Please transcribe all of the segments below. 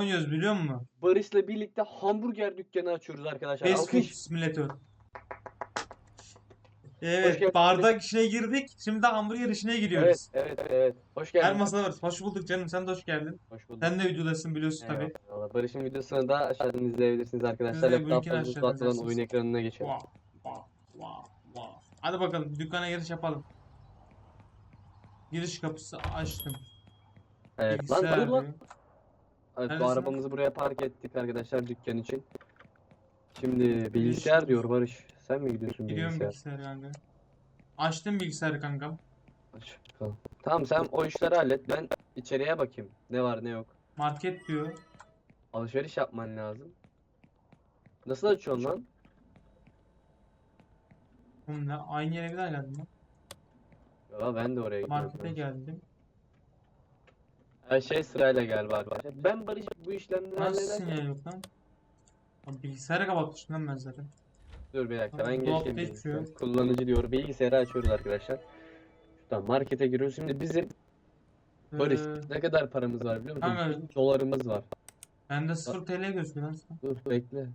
oynuyoruz biliyor musun? Barış'la birlikte hamburger dükkanı açıyoruz arkadaşlar. Fast Food Alkış. Simulator. Hoş Evet, geldiniz. bardak işine girdik. Şimdi de hamburger işine giriyoruz. Evet, evet, evet. Hoş Her geldin. masada varız. Hoş bulduk canım. Sen de hoş geldin. Hoş bulduk. Sen de videodasın biliyorsun tabii. Eyvallah. Barış'ın videosunu da aşağıdan izleyebilirsiniz arkadaşlar. De bu linkini Laptop'tan aşağıdan uzatmadan izlersiniz. oyun ekranına geçelim. Wow, wow, wow, wow. Hadi bakalım dükkana giriş yapalım. Giriş kapısı açtım. Evet. Lan Bilgisayar lan. diyor. Evet, bu Neredesin? arabamızı buraya park ettik arkadaşlar dükkan için. Şimdi bilgisayar diyor Barış. Sen mi gidiyorsun Giriyorum bilgisayar? bilgisayarı kanka. Açtım bilgisayarı kankam. Aç bakalım. Tamam sen o işleri hallet. Ben içeriye bakayım. Ne var ne yok. Market diyor. Alışveriş yapman lazım. Nasıl açıyorsun lan? Oğlum ne? Aynı yere bir daha geldim lan. Ya ben de oraya gidiyorum. Markete geldim. Her şey sırayla var var. Ben Barış bu işlemleri Nasıl hallederken... sinyal yok lan? Abi bilgisayarı kapatmışım lan ben zaten. Dur bir dakika ben dolapta geçeyim yok. Kullanıcı diyor. Bilgisayarı açıyoruz arkadaşlar. Şuradan markete giriyoruz. Şimdi bizim Barış Ee, ne kadar paramız var biliyor musun? Kanka- dolarımız var. bende 0 TL gözüküyor lan. sana. Dur bekle.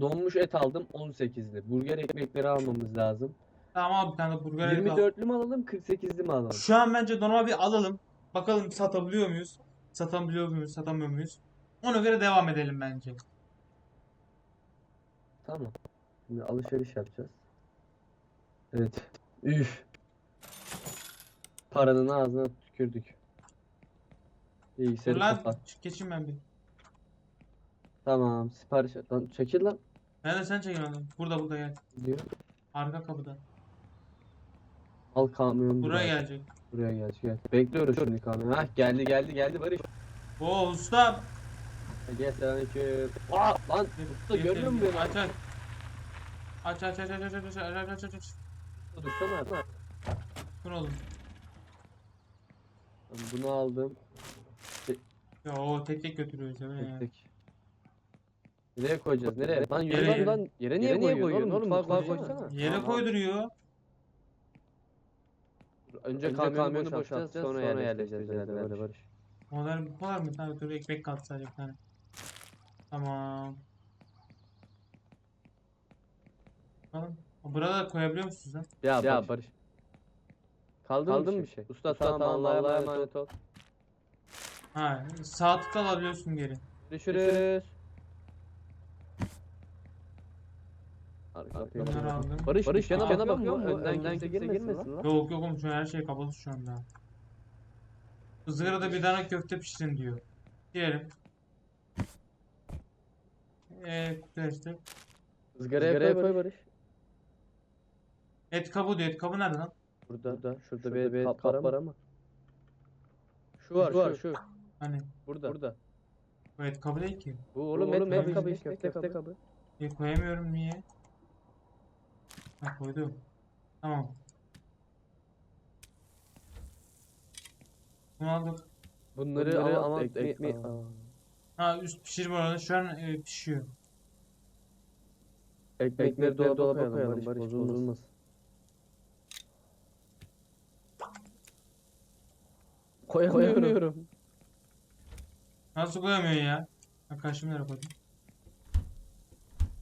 Donmuş et aldım 18'li. Burger ekmekleri almamız lazım. Tamam abi bir tane de burger al. 24'lü mü alalım 48'li mi alalım? Şu an bence normal bir alalım. Bakalım satabiliyor muyuz? Satabiliyor muyuz? Satamıyor muyuz? Ona göre devam edelim bence. Tamam. Şimdi alışveriş yapacağız. Evet. Üf. Paranın ağzına tükürdük. Dur Bilgisayarı lan kapat. geçeyim ben bir. Tamam. Sipariş. Lan çekil lan. Nerede sen çekin onu? Burada burada gel. Diyor. Arka kapıda. Al kamyonu. Buraya. gelecek. Buraya gel. Gel. Bekliyoruz şimdi kamyonu. Hah geldi geldi geldi Barış. Oo usta. Gel selamünaleyküm. Aa lan usta görmüyor musun beni? Aç aç. Aç aç aç aç aç aç aç aç aç aç. Dursana. Dur oğlum. Bunu aldım. Ya o tek tek götürüyoruz ne ya? Tek tek. Nereye koyacağız? Nereye? Lan Yere, yürü yere. lan lan. Yere niye koyuyorsun oğlum? Mutfağa koysana. Yere koyduruyor. Önce, Önce kamyonu, kamyonu boşaltacağız, boşaltacağız, sonra, sonra yerleştireceğiz. Hadi Barış. O kadar bu kadar mı? Tamam dur ekmek kaldı sadece bir tane. Tamam. Bakalım. Burada koyabiliyor musunuz lan? Ya, Ya Barış. Barış. Kaldın, Kaldın mı bir şey? şey? Usta, Usta, tamam tamam, Allah'a Allah'a emanet ol. Ha, sağ tıkla alabiliyorsun geri. Görüşürüz. Aldım. Barış, Barış, dükkana dükkana bakıyor mu? Önden Önden kimse girmesin girmesin lan. Yok yok şu her şey kapalı şu anda. Izgarada bir tane köfte pişirin diyor. Diyelim. Eee kutu açtık. Izgaraya, koy koy Barış. Et kabı diyor. Et kabı nerede lan? Burada, Burada, şurada, şurada bir, bir kap, kap var ama. Şu var, Şu var, şu. Hani Burada. Burada. bu et kabı değil ki. Bu oğlum oğlum et et kabı işte, köfte kabı. E koyamıyorum niye? Ha koydum. Tamam. Bunu aldık. Bunları, Bunları ama ek, ek, Ha üst pişirme oranı şu an e, pişiyor. Ekmekleri, Ekmekleri dolaba, dolaba koyalım, Barış, Barış bozulmaz. bozulmaz. Koyamıyorum. Koyamıyorum. Nasıl koyamıyorsun ya? Ben kaşımı koydum?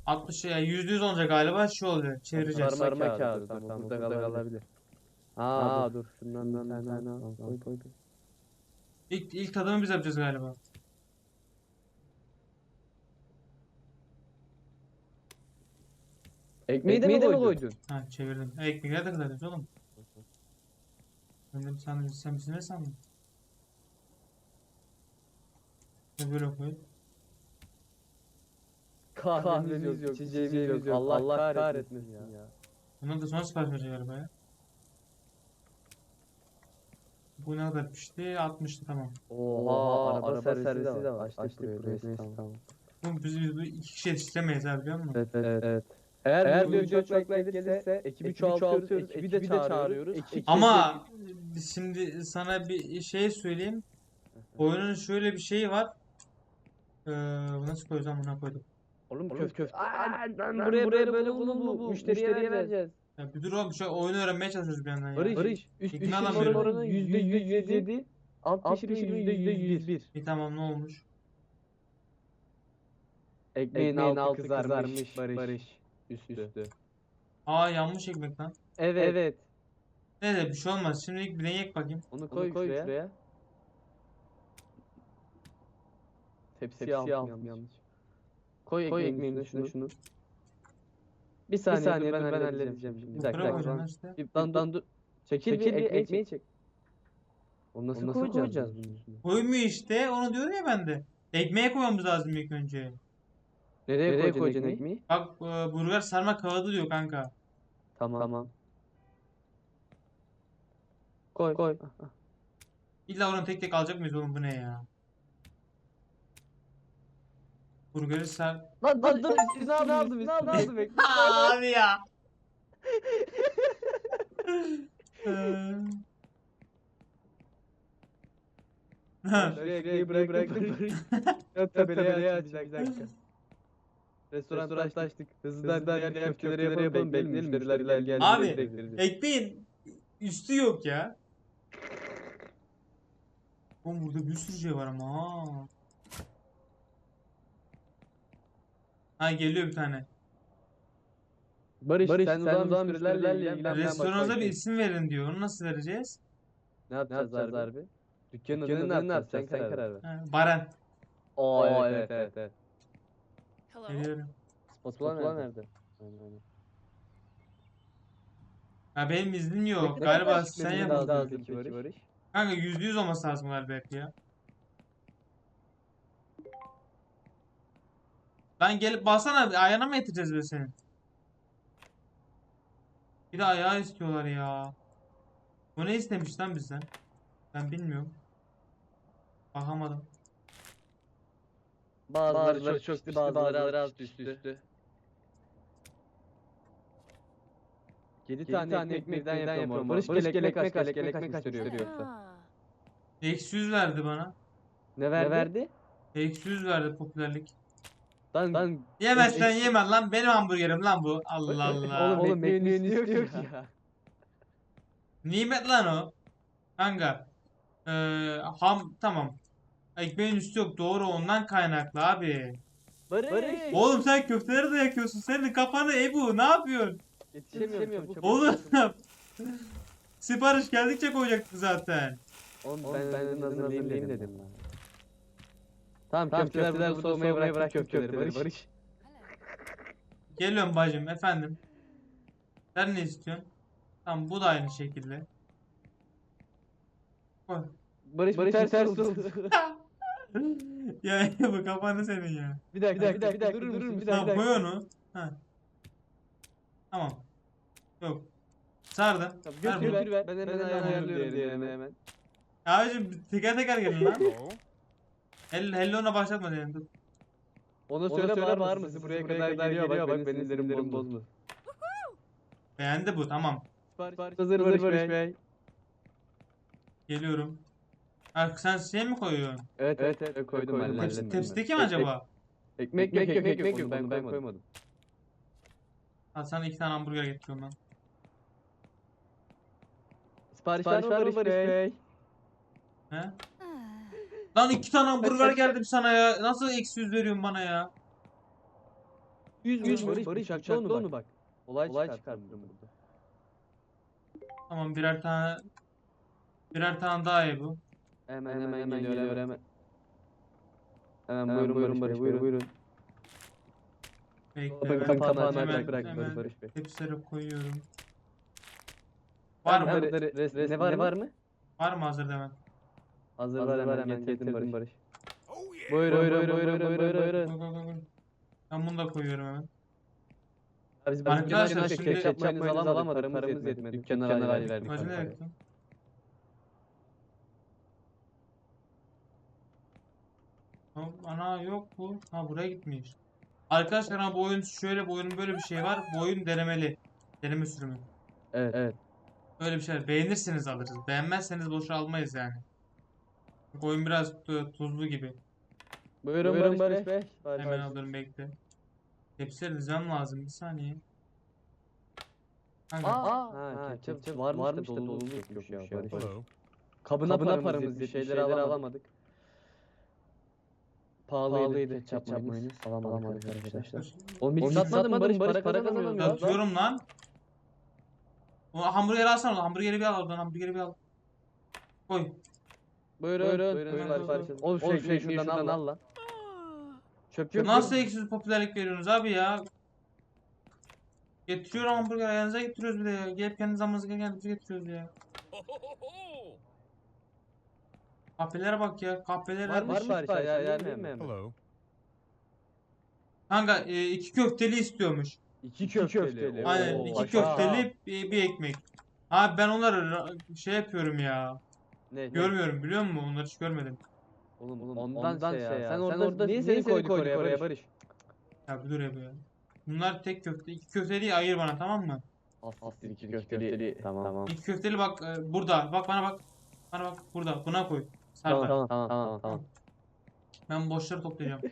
60 ya yüzde yüz olacak galiba şey oluyor. Çevireceğiz. Sarma Sarma kağıdı, kağıdı, dur, tamam, burada kalabilir. Aa, Aa dur, şundan bir tane al, al, koy koy. İlk, ilk tadımı biz yapacağız galiba. Ekmeği, Ekmeği de mi koydun? Ha çevirdim. E, ekmekler de kadar oğlum. Ben de sen, sen misin ne sandın? Böyle koy. Kahvemiz yok, içeceğimiz yok. Allah kahretmesin ya. Bundan da sonra sipariş verecek galiba ya. Bu ne kadar pişti? 60'tı tamam. Oha, araba, servisi, de var. Açtık, Açtık burayı, burayı, neyse, tamam. tamam. Oğlum biz, biz bu iki kişi yetiştiremeyiz abi biliyor musun? Evet, evet, evet. Eğer, Eğer bu video like gelirse ekibi çoğaltıyoruz, ekibi de çağırıyoruz. Ama şimdi sana bir şey söyleyeyim. Oyunun şöyle bir şeyi var. Ee, nasıl koyacağım buna koydum. Oğlum Oğlum köfte. köfte. Lan buraya böyle böyle kullanma bu. Müşteriye vereceğiz. Ya bir dur oğlum şu oyunu öğrenmeye çalışıyoruz bir yandan ya. Barış, Barış, üst İkna pişirme alamıyorum. oranı yüzde yüz yedi, alt pişirme yüzde yüz bir. İyi tamam ne olmuş? Ekmeğin, altı, kızarmış, Barış. Üstü. Aa yanmış ekmek lan. Evet. Evet. Neyse bir şey olmaz. Şimdilik bir deneyek bakayım. Onu koy, şuraya. Tepsiye aldım yanlış. Koy, Koy ekmeğin üstüne şunu. Bir saniye, dur, ben, halledeceğim şimdi. Bir dakika. Bir dakika. lan işte. Bir- Lan, lan dur. Çekil, Çekil bir bir ekmeği ekmeği çek. Onu nasıl, Onu nasıl koyacağız, koyacağız? Koymuyor işte. Onu diyorum ya ben de. Ekmeğe koymamız lazım ilk önce. Nereye, Nereye koyacaksın koyacaksın ekmeği? Bak e, burger sarma kağıdı diyor kanka. Tamam. Tamam. Koy. Koy. İlla onu tek tek alacak mıyız oğlum bu ne ya? Burgeri sar... Lan lan dur üstüne aldım üstüne aldım ekmeği. Abi ya. Ha, Şuraya ekmeği bırak bırak. Yok tabelaya aç bir dakika. Restoran açtık. Hızlıdan diğer köfteleri yapalım bekleyelim müşteriler geldi. Abi, Ekmeğin üstü yok ya. Oğlum burada bir sürü şey var ama ha. Ha geliyor bir tane. Barış, sen, o zaman müşterilerle ilgilen ben Restoranınıza bir isim verin diyor. Onu nasıl vereceğiz? Ne yapacağız harbi? Dükkanın adını ne yapacağız sen karar ver. Ha, Baren. Oo evet evet evet. Hello. Geliyorum. Spatula nerede? Ha benim iznim yok. Ne Galiba sen şişmemiz yap. lazım peki Barış? Kanka yüzde yüz olması lazım galiba hep ya. Lan gelip bassana bir ayağına mı yatıracağız be senin? Bir de ayağı istiyorlar ya. Bu ne istemiş lan bizden? Ben bilmiyorum. Bakamadım. Bazıları çok üstü, bazıları az üstü üstü. 7 tane, tane ekmek birden yapıyorum. Barış gel ekmek kaç, gel ekmek kaç müşteri yoksa. Eksi yüz verdi bana. Ne verdi? Ne verdi? Eksi yüz verdi popülerlik. Lan, lan Yemezsen eksi- yeme lan benim hamburgerim lan bu. Allah Allah. Oğlum, oğlum ekmeğin üstü yok ya. Nimet lan o. Kanka. Ee, ham tamam. Ekmeğin üstü yok. Doğru ondan kaynaklı abi. Barış. Oğlum sen köfteleri de yakıyorsun. Senin kafanı Ebu ne yapıyorsun? Yetişemiyorum. çabuk. Oğlum sipariş geldikçe koyacaktık zaten. Oğlum ben, ben hazırlayayım dedim. Tamam, tamam köfteler, burada soğumaya bırak, bırak köfteleri Barış. Barış. Geliyorum bacım efendim. Sen ne istiyorsun? Tamam bu da aynı şekilde. Koy. Barış, Barış ters, oldu. ya bu kafanı senin ya. bir dakika, bir dakika, bir dakika, durur musun? Bir dakika, Tamam koy onu. Ha. Tamam. Yok. Sardım. Ver bunu. Götür ver, ben hemen ayarlıyorum diğerini hemen. Abicim teker teker gelin lan. Hell Hello'na başlatma diyelim dur. Ona söyle, söyle bağır mısın? Buraya kadar geliyor, bak, bak benim sinirlerim bozma. Beğendi bu tamam. Hazır Barış Bey. Geliyorum. Ha, sen şey mi koyuyorsun? Evet, evet, evet, koydum ben. Tepsi, tepsideki mi acaba? Ekmek yok, ekmek, ekmek yok, ben, ben koymadım. Ha sana iki tane hamburger getiriyorum ben. Sipariş var mı Barış Bey? He? Lan iki tane hamburger geldim sana ya. Nasıl eksi yüz veriyorsun bana ya? 100 100 Barış, Barış bıçakla onu bak. Olay, Olay çıkartırım burada. Tamam birer tane birer tane daha ye bu. Hemen hemen, hemen geliyor hemen. Hemen buyurun buyurun Barış Bey, buyurun. Bekle Bakın ben kapağını hemen, bırak hemen Barış Bey. tepsilere koyuyorum. Var mı? Hemen ne var var mı? Var mı hazır hemen? Hazır var hemen getirdim Barış. Buyurun buyurun buyurun buyurun buyurun. Koy, koy. Ben bunu da koyuyorum hemen. Biz Arkadaşlar şimdi- ketçap mayonez alamadık, paramız yetmedi. Dükkanlar hali verdik. Bacı ne parayı. Tamam, Ana yok bu. Ha buraya gitmiş. Arkadaşlar ha bu oyun şöyle bu oyunun böyle bir şey var. Bu oyun denemeli. Deneme sürümü. Evet evet. Öyle bir şey. Beğenirseniz alırız. Beğenmezseniz boşa almayız yani. Bu oyun biraz tu- tuzlu gibi. Buyurun, buyurun Barış Bey. Hemen alırım bekle. Tepsileri dizmem lazım. Bir saniye. Kanka, Aa, ha, ketçap varmış, varmış da dolumuz yokmuş ya Barış. Kabına, paramız, yetmiş, bir şeyler alamadık. pahalıydı ketçap mayonez alamadık arkadaşlar. Oğlum hiç satmadın Barış para kazanamıyoruz lan. Atıyorum lan. O hamburgeri alsana. Hamburgeri bir al oradan. Hamburgeri bir al. Koy. Buyurun buyurun buyurun. parçası. Oğlum şu ekmeği şuradan al lan. Çöp çöp. Nasıl eksiz popülerlik veriyorsunuz abi ya? Getiriyorum hamburger ayağınıza getiriyoruz bir de ya. Gelip kendi zamanınızda kendimize getiriyoruz ya. Kahvelere bak ya. Kahvelere. Var mı sipariş ya yer mi? Hello. Kanka e, iki köfteli istiyormuş. İki köfteli. Aynen Oo, iki köfteli bir, bir ekmek. Abi ben onları şey yapıyorum ya. Ne? Görmüyorum biliyor musun? Onları hiç görmedim. Oğlum ondan, şey ya. Sen orada niye seni koyduk oraya Barış? Ya bir dur ya be. Bunlar tek köfte. İki köfteliyi ayır bana tamam mı? Aslı iki köfteli. Tamam tamam. İki köfteli bak e, burada. Bak bana bak. Bana bak burada. Buna koy. Tamam tamam tamam tamam. tamam. Ben boşları toplayacağım.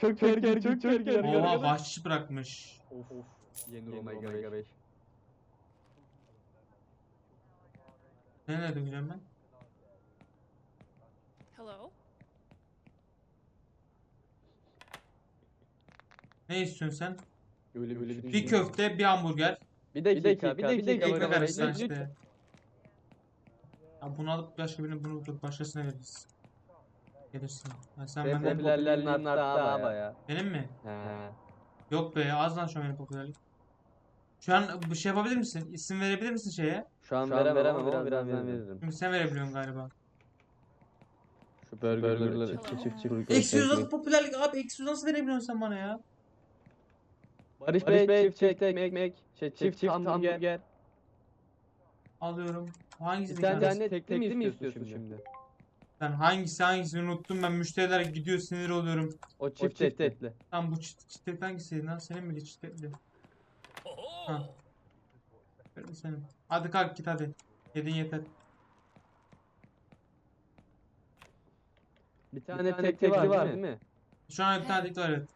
Çok gergin çok gergin. Oha bahşiş bırakmış. Of of. Yeni Omega 5. Nereye dökeceğim ben? Hello? Ne istiyorsun sen? Öyle böyle Bir köfte, bir hamburger. Bir dakika bir dakika. Bir ekmek arası işte. Ya bunu alıp başka birine bunu dur başkasına veririz. Gelirsin. Ya sen Senin benden popülerliğin arttı abi ya. benim mi? He. Yok be az lan şu an benim popülerlik. Şu an bir şey yapabilir misin? İsim verebilir misin şeye? Şu an veremem ama birazdan veririm. Şimdi sen verebiliyorsun galiba. Şu burgerları çift çift çift. Eksi yüz nasıl popülerlik abi? Eksi yüz nasıl verebiliyorsun sen bana ya? Barış Bey çift çift ekmek. Şey çift çift hamburger. Alıyorum. Hangisi Bir tane diyeceğim? tane tekli mi istiyorsun şimdi? Sen hangisi hangisi unuttum ben müşteriler gidiyor sinir oluyorum. O çift çift etli. Tam bu çift çift et hangisiydi lan? Senin miydi çift etli? Ha. Senin. Hadi kalk git hadi. Yedin yeter. Bir tane tekli var değil mi? Şu an bir tane tek var evet.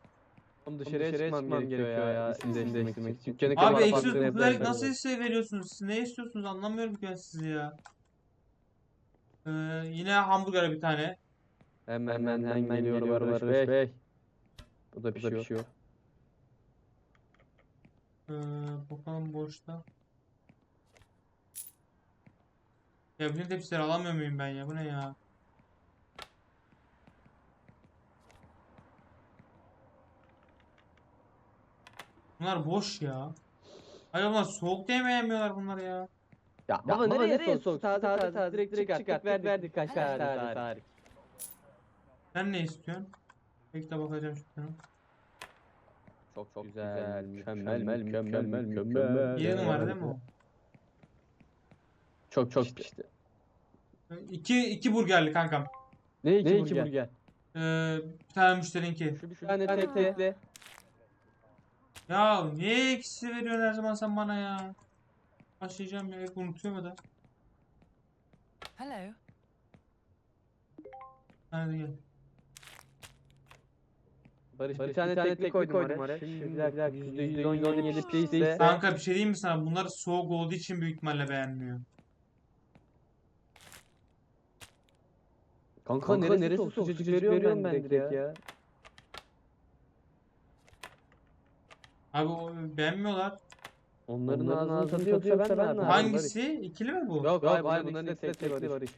Oğlum dışarıya çıkmam gerekiyor ya. İsim değiştirmek için. Dükkanı Abi kapatıp eksi yüz hakkını popülerlik yapmaya nasıl hisse veriyorsunuz? Siz ne istiyorsunuz? Anlamıyorum ki ben sizi ya. Ee, yine hamburger bir tane. Hemen hemen hemen geliyor Barış Bey. Bey. Bu da pişiyor. Ee, bakalım boşta. Ya bütün tepsileri alamıyor muyum ben ya? Bu ne ya? Bunlar boş ya. Hayır bunlar soğuk diye mi yemiyorlar bunlar ya? Ya baba nereye soğuk? Taze taze taze direkt çıkarttık verdik kaç tane tarih. Sen ne istiyorsun? Bekle bakacağım şuna. Çok çok güzel, mükemmel, mükemmel, mükemmel. Bir numara değil mi o? Çok çok pişti. İki, iki burgerli kankam. Ne iki, iki burger? Ee, bir tane müşterinki. Şu bir tane tekli. Ya niye eksi veriyorsun her zaman sen bana ya? Başlayacağım ya hep unutuyorum da. Hello? Hadi gel. Barış, bir tane tekli koydum oraya. Şimdi bir dakika %117 piştiyse. Kanka bir şey diyeyim mi sana? Bunlar soğuk olduğu için büyük ihtimalle beğenmiyor. Kanka, neresi soğuk? Sıcacık veriyorum ben direkt ya. Abi o, beğenmiyorlar. Onların ağzının tadı yoksa ben ne? Hangisi? İkili mi bu? Yok hayır hayır bunların ikisi de tekli Barış.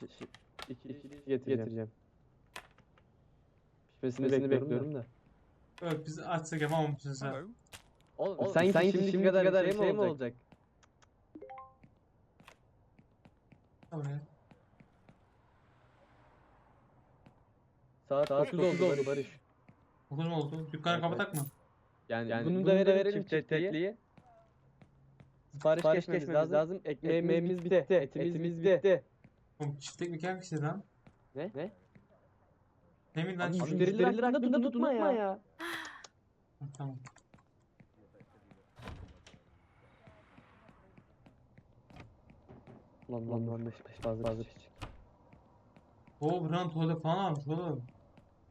Şi- şi- İki, iki getireceğim. Pişmesini bekliyorum da. Yok biz açsak yapamamışsın sen. Hello. Oğlum sanki, sanki şimdiki kadar, bir şey mi olacak? Tamam ya. Saat 9 oldu Barış. Dokuz mu oldu? Dükkanı Evet, kapatak mı? Yani, bunu, da verelim çift tekliyi. Sipariş, geçmemiz lazım. Ekmeğimiz bitti. Etimiz, bitti. Oğlum çiftlik mi hangisi lan? Ne? Ne? Ne mi lan Abi çiftlik? müşteriler hakkında tutma ya. Ha, Tamam. Lan lan lan beş beş fazla fazla Oo buranın tuvalet falan varmış oğlum.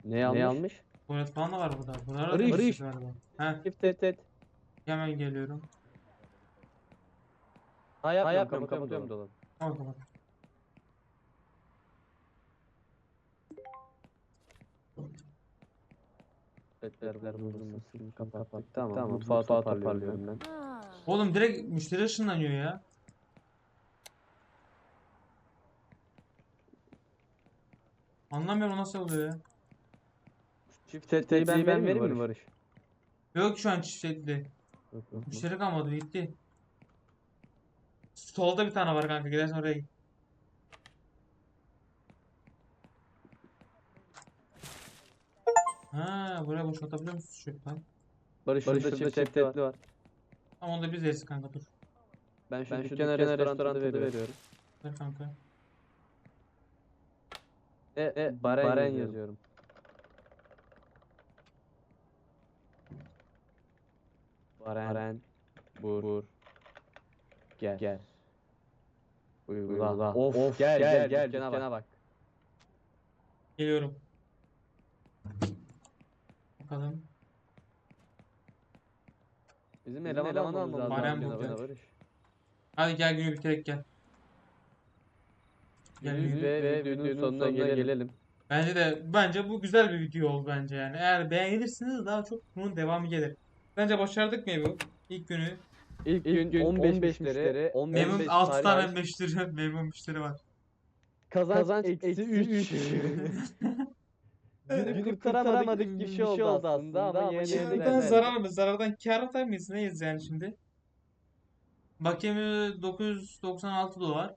Ne almış? Ne almış? Tuvalet falan da var burada. Bunlara da Barış. temizlik galiba. He Çift et et. hemen geliyorum. Ha yapmıyorum kapatıyorum, kapatıyorum dolabı. Tamam tamam. Etler bulunmasın. Kapattık. Tamam. Tamam. Mutfağı toparlıyorum ben. Oğlum direkt müşteri ışınlanıyor ya. Anlamıyorum nasıl oluyor ya. Çift setleri ben vermeyeyim mi Barış? Yok şu an yok, yok. Müşteri kalmadı gitti. Solda bir tane var kanka gidersen oraya git. Ha buraya boşaltabiliyor musun çocuklar? Barış şurada çift setli var. Ama onu da biz yeriz kanka dur. Ben şu dükkana restoranda veriyorum. Ver kanka. E, e, Baren, yazıyorum. Baren, Bur, Gel. Gel. Uygula. Of, gel gel gel dükkana, bak. Geliyorum. Bakalım. Bizim eleman almamız lazım. Dükkana burada. Barış. Hadi gel günü bitirek gel. Gel Günü günü. ve videonun sonuna gelelim. Bence de bence bu güzel bir video oldu bence yani. Eğer beğenirsiniz daha çok bunun devamı gelir. Bence başardık mı bu ilk günü? İlk gün 15 müşteri, 15 Memnun 6 tane müşteri, memnun müşteri var. kazanç eksi 3. Günü kurtaramadık gibi bir şey oldu aslında ama yine de Şimdiden güzel. zarar mı? Zarardan kâr atar mıyız? Neyiz yani şimdi? Bakiyemi 996 dolar.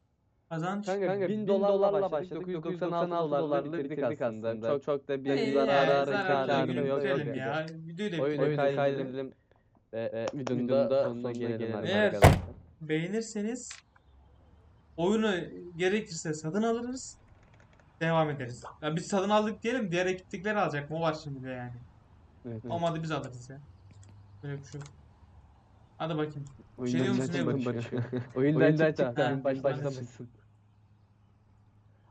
Kazanç. Kanka 1000 dolarla başladık 996 dolarlık bitirdik aslında. Çok çok da bir kârı günü yok. yok. ya. Videoyu da Oyunu kaydedelim ve e, videonun da sonuna gelelim arkadaşlar. Beğenirseniz oyunu gerekirse satın alırız. Devam ederiz. Ya biz satın aldık diyelim diğer ekiplikleri alacak. O var şimdi de yani. Evet, Olmadı biz alırız ya. Böyle bir şey yok. Hadi bakayım. Oyundan şey diyor musun Ebru? Barış? Oyundan oyundan başlamışsın.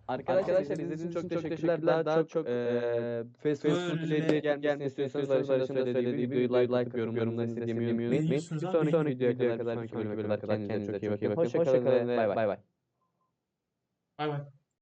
Arkadaşlar izlediğiniz için çok teşekkürler. Daha çok eee fast food içeriği gelmesini istiyorsanız Barış'ın da söylediği gibi videoyu like atıp yorumlarını istediğimi unutmayın. Bir sonraki videoya kadar bir sonraki bölüme kadar kendinize çok iyi bakın. Hoşçakalın ve bay bay. Bay bay.